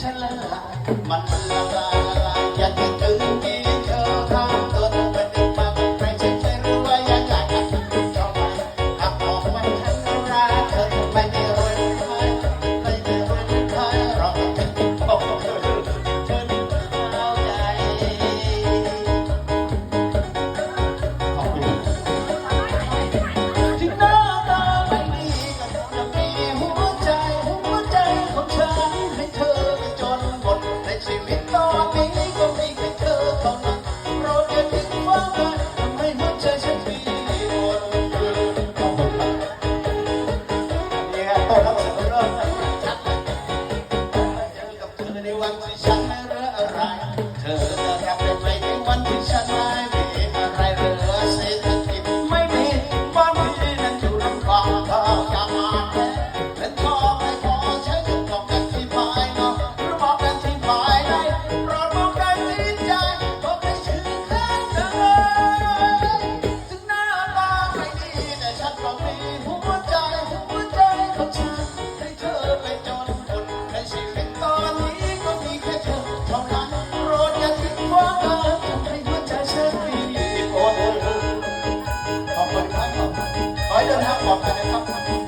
ฉันละมันละลายลาอย่าคิดถึงเอง time. ต่อไปนะครับ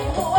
Oh.